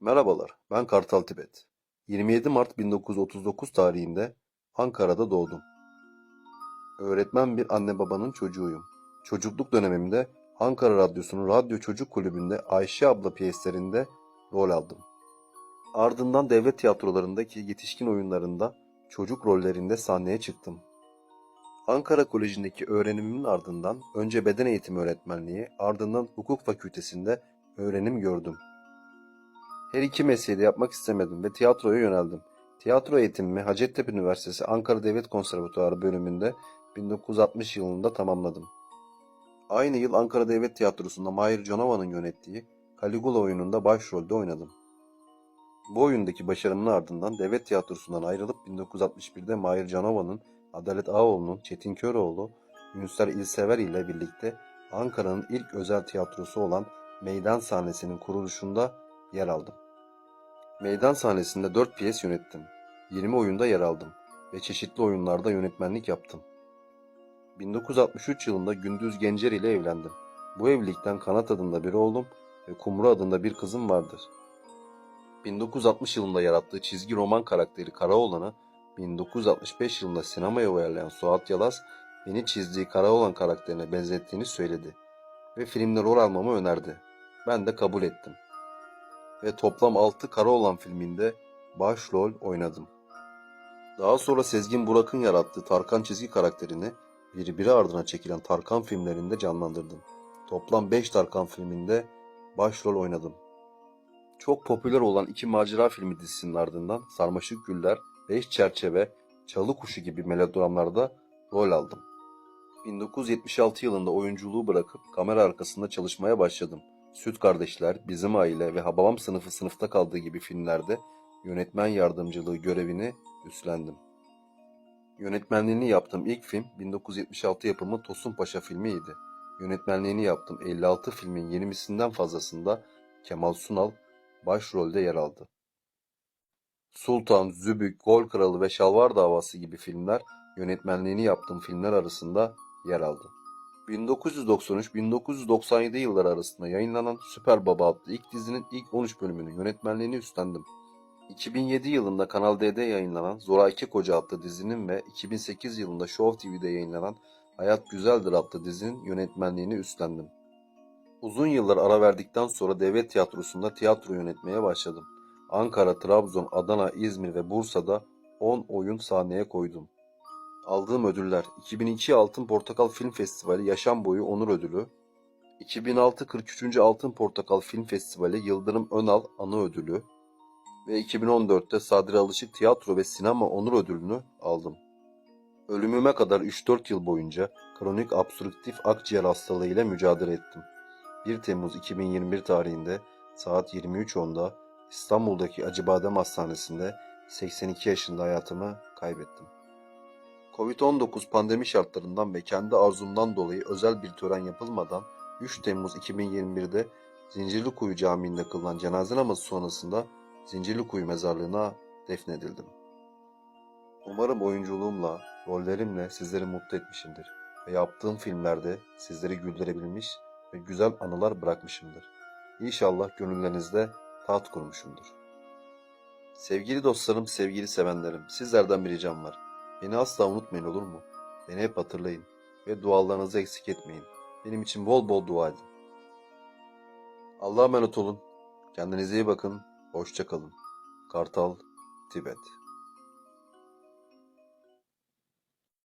Merhabalar, ben Kartal Tibet. 27 Mart 1939 tarihinde Ankara'da doğdum. Öğretmen bir anne babanın çocuğuyum. Çocukluk dönemimde Ankara Radyosu'nun Radyo Çocuk Kulübü'nde Ayşe abla piyeslerinde rol aldım. Ardından devlet tiyatrolarındaki yetişkin oyunlarında çocuk rollerinde sahneye çıktım. Ankara Koleji'ndeki öğrenimimin ardından önce beden eğitimi öğretmenliği, ardından hukuk fakültesinde öğrenim gördüm. Her iki mesleği de yapmak istemedim ve tiyatroya yöneldim. Tiyatro eğitimimi Hacettepe Üniversitesi Ankara Devlet Konservatuarı bölümünde 1960 yılında tamamladım. Aynı yıl Ankara Devlet Tiyatrosu'nda Mahir Canova'nın yönettiği Caligula oyununda başrolde oynadım. Bu oyundaki başarımın ardından Devlet Tiyatrosu'ndan ayrılıp 1961'de Mahir Canova'nın Adalet Ağaoğlu'nun Çetin Köroğlu, Ünsal İlsever ile birlikte Ankara'nın ilk özel tiyatrosu olan Meydan sahnesinin kuruluşunda yer aldım. Meydan sahnesinde 4 piyes yönettim. 20 oyunda yer aldım ve çeşitli oyunlarda yönetmenlik yaptım. 1963 yılında Gündüz Gencer ile evlendim. Bu evlilikten Kanat adında bir oğlum ve Kumru adında bir kızım vardır. 1960 yılında yarattığı çizgi roman karakteri Karaoğlan'ı 1965 yılında sinemaya uyarlayan Suat Yalaz beni çizdiği Karaoğlan karakterine benzettiğini söyledi ve filmde rol almamı önerdi. Ben de kabul ettim. Ve toplam 6 Karaoğlan filminde başrol oynadım. Daha sonra Sezgin Burak'ın yarattığı Tarkan çizgi karakterini birbiri ardına çekilen Tarkan filmlerinde canlandırdım. Toplam 5 Tarkan filminde başrol oynadım. Çok popüler olan iki macera filmi dizisinin ardından Sarmaşık Güller, Beş Çerçeve, Çalı Kuşu gibi melodramlarda rol aldım. 1976 yılında oyunculuğu bırakıp kamera arkasında çalışmaya başladım. Süt Kardeşler, Bizim Aile ve Hababam Sınıfı sınıfta kaldığı gibi filmlerde yönetmen yardımcılığı görevini üstlendim. Yönetmenliğini yaptığım ilk film 1976 yapımı Tosun Paşa filmiydi. Yönetmenliğini yaptığım 56 filmin 20'sinden fazlasında Kemal Sunal başrolde yer aldı. Sultan, Zübük, Gol Kralı ve Şalvar Davası gibi filmler yönetmenliğini yaptığım filmler arasında yer aldı. 1993-1997 yılları arasında yayınlanan Süper Baba adlı ilk dizinin ilk 13 bölümünün yönetmenliğini üstlendim. 2007 yılında Kanal D'de yayınlanan Zoraki Koca adlı dizinin ve 2008 yılında Show TV'de yayınlanan Hayat Güzeldir adlı dizinin yönetmenliğini üstlendim. Uzun yıllar ara verdikten sonra devlet tiyatrosunda tiyatro yönetmeye başladım. Ankara, Trabzon, Adana, İzmir ve Bursa'da 10 oyun sahneye koydum. Aldığım ödüller 2002 Altın Portakal Film Festivali Yaşam Boyu Onur Ödülü, 2006 43. Altın Portakal Film Festivali Yıldırım Önal Anı Ödülü ve 2014'te Sadri Alışık Tiyatro ve Sinema Onur Ödülünü aldım. Ölümüme kadar 3-4 yıl boyunca kronik obstrüktif akciğer hastalığı ile mücadele ettim. 1 Temmuz 2021 tarihinde saat 23.10'da İstanbul'daki Acıbadem Hastanesi'nde 82 yaşında hayatımı kaybettim. Covid-19 pandemi şartlarından ve kendi arzumdan dolayı özel bir tören yapılmadan 3 Temmuz 2021'de Zincirlikuyu Camii'nde kılınan cenaze namazı sonrasında Zincirlikuyu mezarlığına defnedildim. Umarım oyunculuğumla, rollerimle sizleri mutlu etmişimdir ve yaptığım filmlerde sizleri güldürebilmiş ve güzel anılar bırakmışımdır. İnşallah gönüllerinizde taht kurmuşumdur. Sevgili dostlarım, sevgili sevenlerim, sizlerden bir ricam var. Beni asla unutmayın olur mu? Beni hep hatırlayın ve dualarınızı eksik etmeyin. Benim için bol bol dua edin. Allah'a emanet olun. Kendinize iyi bakın. Hoşça kalın. Kartal, Tibet.